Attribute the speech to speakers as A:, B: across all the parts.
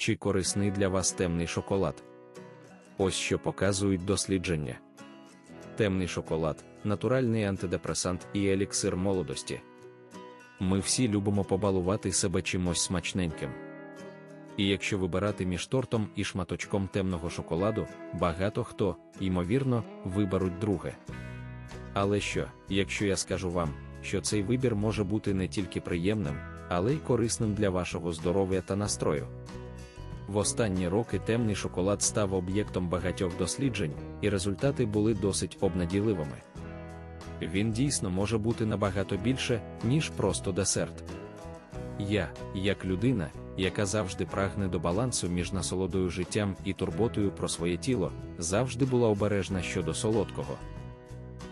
A: чи корисний для вас темний шоколад. Ось що показують дослідження. Темний шоколад натуральний антидепресант і еліксир молодості. Ми всі любимо побалувати себе чимось смачненьким. І якщо вибирати між тортом і шматочком темного шоколаду, багато хто, ймовірно, виберуть друге. Але що, якщо я скажу вам, що цей вибір може бути не тільки приємним, але й корисним для вашого здоров'я та настрою? В останні роки темний шоколад став об'єктом багатьох досліджень, і результати були досить обнадійливими. Він дійсно може бути набагато більше, ніж просто десерт. Я, як людина, яка завжди прагне до балансу між насолодою життям і турботою про своє тіло, завжди була обережна щодо солодкого.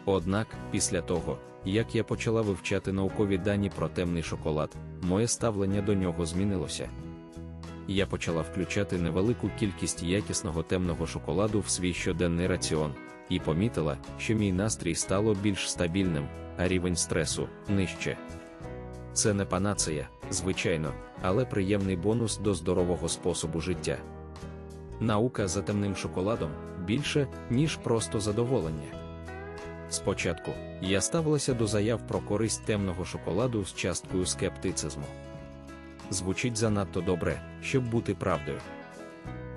A: Однак, після того, як я почала вивчати наукові дані про темний шоколад, моє ставлення до нього змінилося. Я почала включати невелику кількість якісного темного шоколаду в свій щоденний раціон, і помітила, що мій настрій стало більш стабільним, а рівень стресу нижче. Це не панацея, звичайно, але приємний бонус до здорового способу життя. Наука за темним шоколадом більше, ніж просто задоволення. Спочатку я ставилася до заяв про користь темного шоколаду з часткою скептицизму. Звучить занадто добре, щоб бути правдою.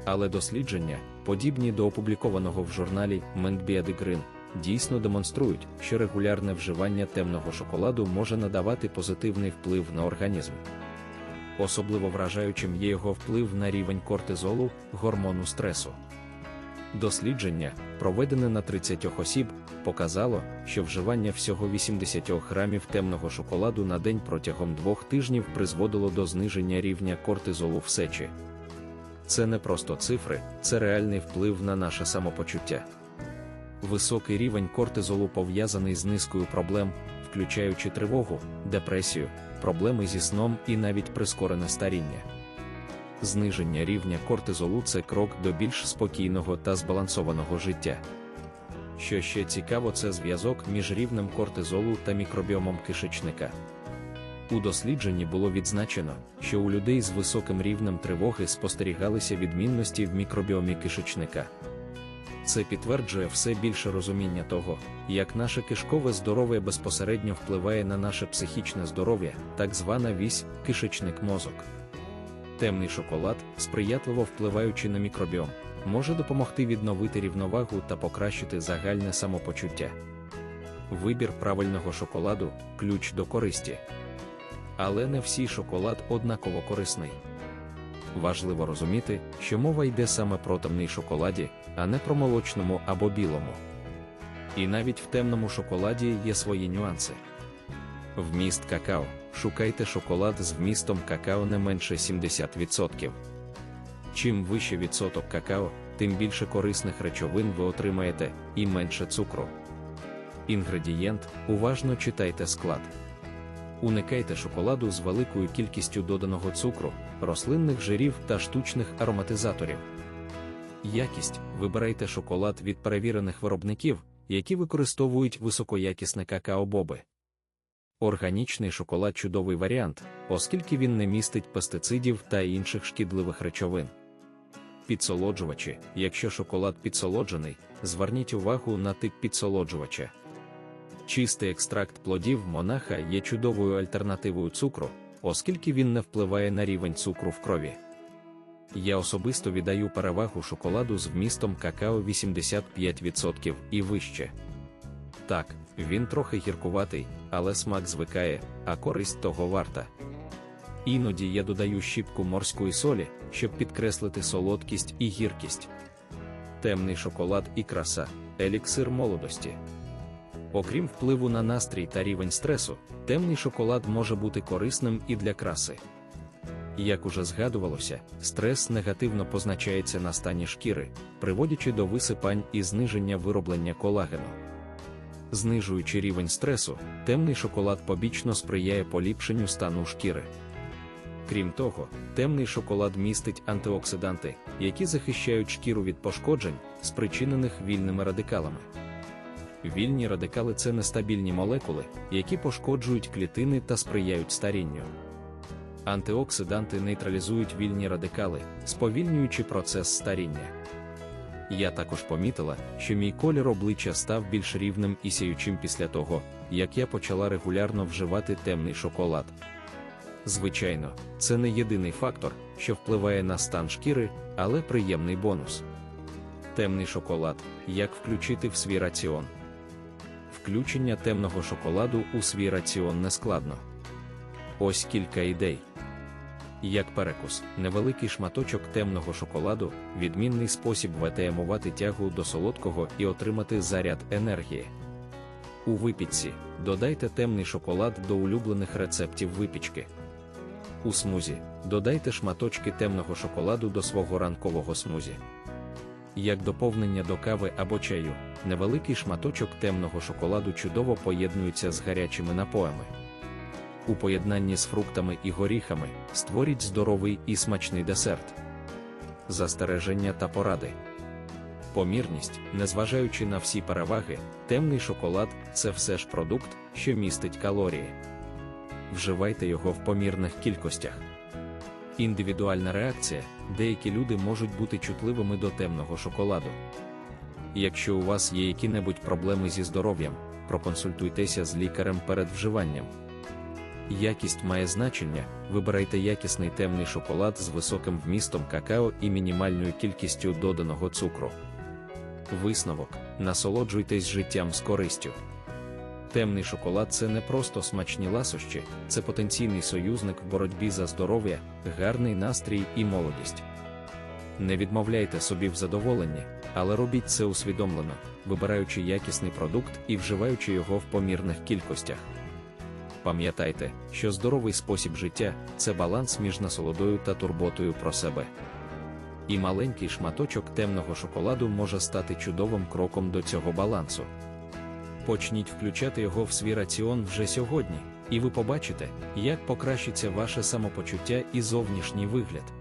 A: Але дослідження, подібні до опублікованого в журналі Мендбіадигрин, дійсно демонструють, що регулярне вживання темного шоколаду може надавати позитивний вплив на організм. Особливо вражаючим є його вплив на рівень кортизолу, гормону стресу. Дослідження, проведене на 30 осіб, показало, що вживання всього 80 грамів темного шоколаду на день протягом двох тижнів призводило до зниження рівня кортизолу в сечі. Це не просто цифри, це реальний вплив на наше самопочуття. Високий рівень кортизолу пов'язаний з низкою проблем, включаючи тривогу, депресію, проблеми зі сном і навіть прискорене старіння. Зниження рівня кортизолу це крок до більш спокійного та збалансованого життя. Що ще цікаво, це зв'язок між рівнем кортизолу та мікробіомом кишечника. У дослідженні було відзначено, що у людей з високим рівнем тривоги спостерігалися відмінності в мікробіомі кишечника. Це підтверджує все більше розуміння того, як наше кишкове здоров'я безпосередньо впливає на наше психічне здоров'я, так звана вісь кишечник мозок. Темний шоколад, сприятливо впливаючи на мікробіом, може допомогти відновити рівновагу та покращити загальне самопочуття. Вибір правильного шоколаду ключ до користі. Але не всій шоколад однаково корисний. Важливо розуміти, що мова йде саме про темний шоколаді, а не про молочному або білому. І навіть в темному шоколаді є свої нюанси. Вміст какао. Шукайте шоколад з вмістом какао не менше 70%. Чим вище відсоток какао, тим більше корисних речовин ви отримаєте і менше цукру. Інгредієнт уважно читайте склад. Уникайте шоколаду з великою кількістю доданого цукру, рослинних жирів та штучних ароматизаторів. Якість вибирайте шоколад від перевірених виробників, які використовують високоякісне какао-боби. Органічний шоколад чудовий варіант, оскільки він не містить пестицидів та інших шкідливих речовин. Підсолоджувачі, якщо шоколад підсолоджений, зверніть увагу на тип підсолоджувача. Чистий екстракт плодів монаха є чудовою альтернативою цукру, оскільки він не впливає на рівень цукру в крові. Я особисто віддаю перевагу шоколаду з вмістом какао 85% і вище. Так, він трохи гіркуватий, але смак звикає, а користь того варта. Іноді я додаю щіпку морської солі, щоб підкреслити солодкість і гіркість. Темний шоколад і краса, еліксир молодості. Окрім впливу на настрій та рівень стресу, темний шоколад може бути корисним і для краси. Як уже згадувалося, стрес негативно позначається на стані шкіри, приводячи до висипань і зниження вироблення колагену. Знижуючи рівень стресу, темний шоколад побічно сприяє поліпшенню стану шкіри. Крім того, темний шоколад містить антиоксиданти, які захищають шкіру від пошкоджень, спричинених вільними радикалами. Вільні радикали це нестабільні молекули, які пошкоджують клітини та сприяють старінню. Антиоксиданти нейтралізують вільні радикали, сповільнюючи процес старіння. Я також помітила, що мій колір обличчя став більш рівним і сяючим після того, як я почала регулярно вживати темний шоколад. Звичайно, це не єдиний фактор, що впливає на стан шкіри, але приємний бонус. Темний шоколад як включити в свій раціон. Включення темного шоколаду у свій раціон нескладно. Ось кілька ідей. Як перекус, невеликий шматочок темного шоколаду відмінний спосіб ВТМувати тягу до солодкого і отримати заряд енергії. У випічці додайте темний шоколад до улюблених рецептів випічки. У смузі додайте шматочки темного шоколаду до свого ранкового смузі. Як доповнення до кави або чаю, невеликий шматочок темного шоколаду чудово поєднується з гарячими напоями. У поєднанні з фруктами і горіхами створіть здоровий і смачний десерт. Застереження та поради. Помірність, незважаючи на всі переваги, темний шоколад це все ж продукт, що містить калорії. Вживайте його в помірних кількостях. Індивідуальна реакція, деякі люди можуть бути чутливими до темного шоколаду. Якщо у вас є які-небудь проблеми зі здоров'ям, проконсультуйтеся з лікарем перед вживанням. Якість має значення, вибирайте якісний темний шоколад з високим вмістом какао і мінімальною кількістю доданого цукру. Висновок: насолоджуйтесь життям з користю. Темний шоколад це не просто смачні ласощі, це потенційний союзник в боротьбі за здоров'я, гарний настрій і молодість. Не відмовляйте собі в задоволенні, але робіть це усвідомлено, вибираючи якісний продукт і вживаючи його в помірних кількостях. Пам'ятайте, що здоровий спосіб життя це баланс між насолодою та турботою про себе. І маленький шматочок темного шоколаду може стати чудовим кроком до цього балансу. Почніть включати його в свій раціон вже сьогодні, і ви побачите, як покращиться ваше самопочуття і зовнішній вигляд.